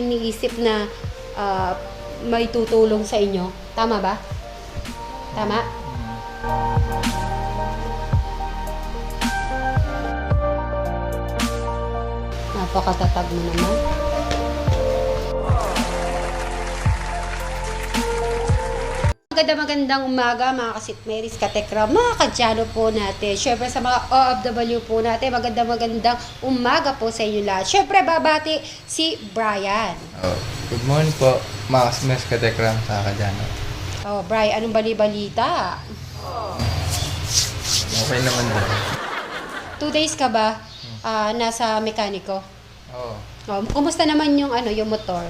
iniisip na ah, may tutulong sa inyo. Tama ba? Tama? Napakatatag mo naman. Maganda magandang umaga mga kasitmeris, katekra, mga kadyano po natin. Siyempre sa mga OFW po natin, maganda magandang umaga po sa inyo lahat. Siyempre babati si Brian. Oh, good morning po, mga kasmes katekram sa Kadyano. Oh, Brian, anong bali-balita? Okay naman din. Two days ka ba ah, nasa mekaniko? Oo. Oh, kumusta naman yung ano, yung motor?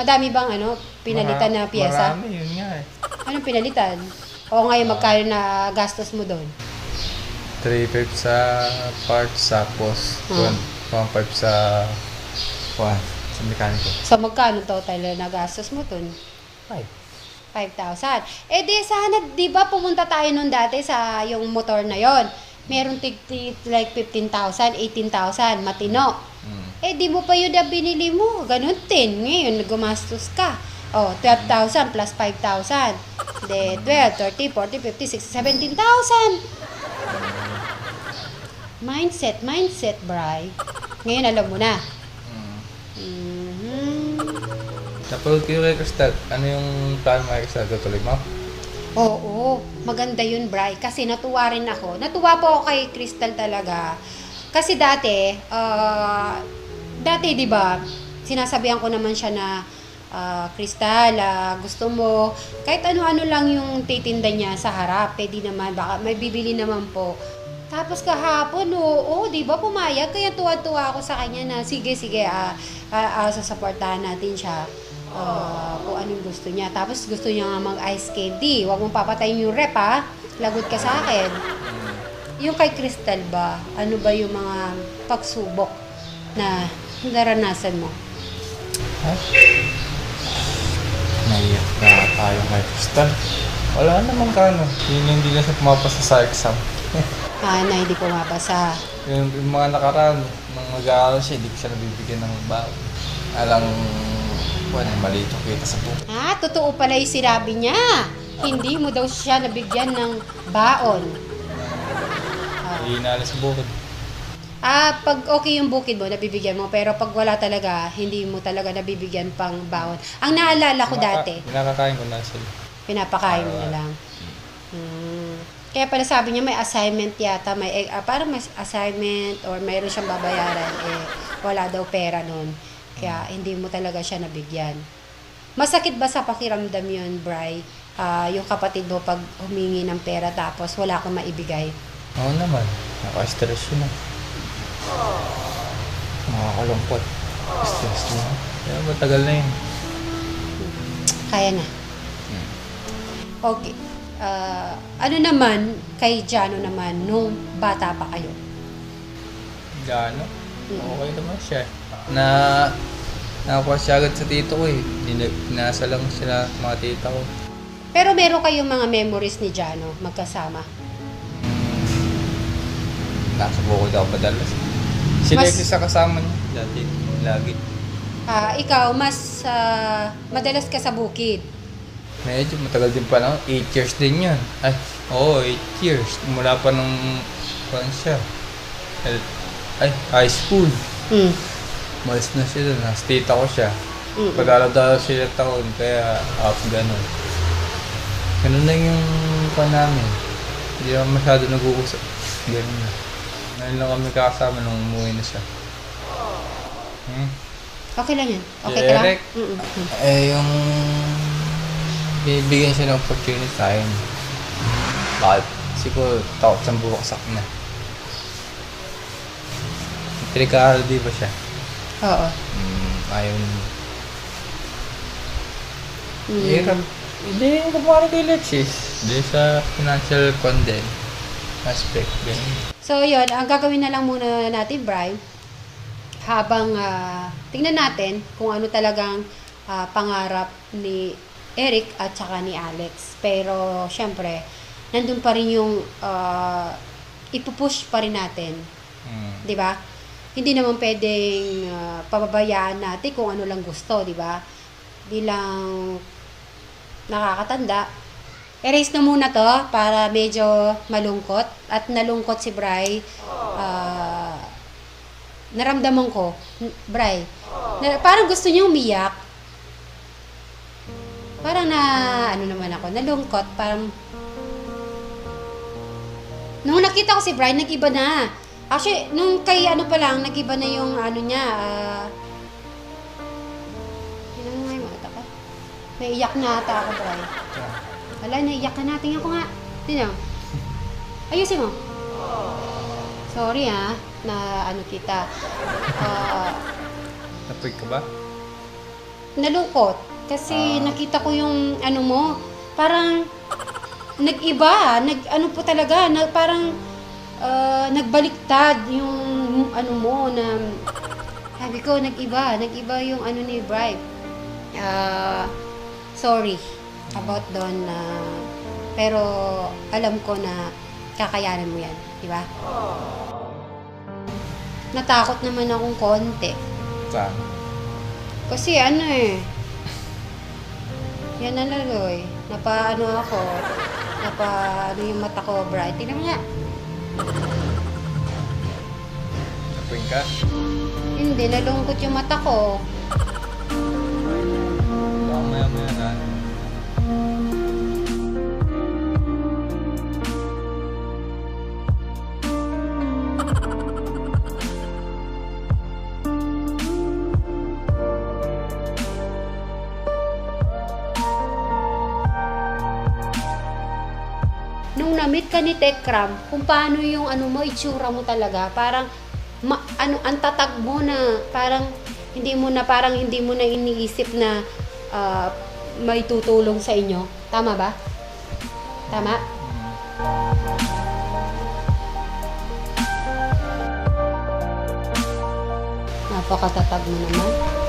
Madami bang ano, pinalitan na piyesa? Marami, yun. Anong pinalitan? O ngayon magkano na gastos mo doon? 3.5 sa parts, tapos Ah. 1.5 sa kuhan, sa mekaniko. So magkano total na gastos mo doon? 5. 5,000. Eh di sana, di ba pumunta tayo nun dati sa yung motor na yon. Meron tig, tig like 15,000, 18,000, matino. Mm. Eh di mo pa yun na binili mo. Ganun din. Ngayon, gumastos ka. Oh, 12,000 plus 5,000. De, 12, 30, 40, 50, 60, 17,000. Mindset, mindset, Bri. Ngayon, alam mo na. Mm. Mhm. Napanood ko yung kay Crystal. Ano yung plano mo kay Crystal? Tutuloy mo? Oo, maganda yun, Bri. Kasi natuwa rin ako. Natuwa po ako kay Crystal talaga. Kasi dati, ah, dati, di ba, sinasabihan ko naman siya na, ah, Crystal, ah, gusto mo, kahit ano-ano lang yung titinda niya sa harap, pwede naman, baka may bibili naman po. Tapos kahapon, oo, di ba, pumayag. Kaya tuwa-tuwa ako sa kanya na, sige, sige, ah, ah, ah, sasaportahan natin siya ah, kung anong gusto niya. Tapos gusto niya nga mag-ice candy. Huwag mong papatayin yung rep, ha? Lagot ka sa akin. Yung kay Crystal ba, ano ba yung mga pagsubok na naranasan mo? Ha? Naiyak na tayo kay Crystal. Wala naman ka ano. Yun hindi na siya pumapasa sa exam. Ah, na hindi pumapasa. Yung, yung mga nakaraan, nang mag-aaral siya, hindi ko siya nabibigyan ng baon. Alang, ano, maliit yung kita sa buhay. Ah, totoo pala yung sinabi niya. Hindi mo daw siya nabigyan ng baon. Ah. Iinala sa bukid. Ah, pag okay yung bukid mo, nabibigyan mo. Pero pag wala talaga, hindi mo talaga nabibigyan pang baon. Ang naalala ko dati, Pinakakain ko na sila. pinapakain mo na lang. Hmm. Kaya pala sabi niya may assignment yata, may eh, ah, parang may assignment or mayroon siyang babayaran, eh wala daw pera nun. Kaya hindi mo talaga siya nabigyan. Masakit ba sa pakiramdam yun, Bri? Ah, yung kapatid mo pag humingi ng pera tapos wala kang maibigay. Oo naman. Naka-stress yun ah. Nakakalungkot. Stress mo. Kaya matagal na yun. Kaya na. Okay. Ah, ano naman kay Jano naman nung bata pa kayo? Gaano? Mm. Okay naman siya. Na nakakuha siya agad sa tito ko eh. Pinasa lang sila mga tita ko. Pero meron kayong mga memories ni Jano magkasama. Nasa bukod ako madalas. Si Mas- Lexie sa kasama niya. Dati, lagi. Ah, ikaw mas ah, madalas ka sa bukid. Medyo matagal din pa lang. 8 years din yun. Ay, oo, 8 years. Mula pa nung, kuhan siya. El- Ay, high school. Mm. Malis na siya doon. Nasa tita ko siya. Mm. Pag-aral sila taon, kaya up ganun. Ganun lang yung kuhan namin. Hindi naman masyado nag-uusap. Ganun na. Ngayon lang kami kakasama nung umuwi na siya. Hmm? Okay lang yan. Okay ka lang? Derek? Mm-mm. Eh, yung binibigyan siya ng opportunity sa akin. Bakit? Siguro, takot siyang buksak na. Pinag-aaral di ba siya? Oo. Hmm, ayaw niya. Mm. Hirap. Hindi, kumari kay Lexis. Hindi sa financial condemn aspect. Ganun. So, yun. Ang gagawin na lang muna natin, Brian, habang ah, tingnan natin kung ano talagang ah, pangarap ni Eric at saka ni Alex. Pero, syempre, nandun pa rin yung uh, ipupush pa rin natin. Hmm. Di ba? hindi naman pwedeng ah, pababayaan natin kung ano lang gusto, di ba? Bilang nakakatanda. Erase na muna to para medyo malungkot. At nalungkot si Bray. Ah, naramdaman ko, Bray, na, parang gusto niya umiyak. Parang na, ano naman ako, nalungkot. Parang, nung nakita ko si Brian, nag-iba na. Actually, nung kay ano pa lang, nag-iba na yung ano niya, ah, mata ko. Naiyak na ata ako, Brian. Wala, naiyak ka na. Tingnan ko nga. Tingnan. Ayusin mo. Sorry ah, na ano kita. Ah, Napig ka ba? nalungkot. Kasi Ah. nakita ko yung ano mo, parang nag-iba, nag ano po talaga, na, parang ah, nagbaliktad yung ano mo na sabi ko nag-iba, nag-iba yung ano ni Bribe. Ah, sorry about doon na pero alam ko na kakayanin mo yan, di ba? Natakot naman akong konti. Saan? Kasi ano eh. Yan na lang eh. Napa ano ako. Napa ano yung mata ko bright. Tingnan mo nga. Napig ka? Hindi, nalungkot yung mata ko. Na-meet ka ni Tekram, kung paano yung ano mo, itsura mo talaga, parang ma- ano, ang tatag mo na parang hindi mo na parang hindi mo na iniisip na ah, may tutulong sa inyo. Tama ba? Tama? Napakatatag mo naman.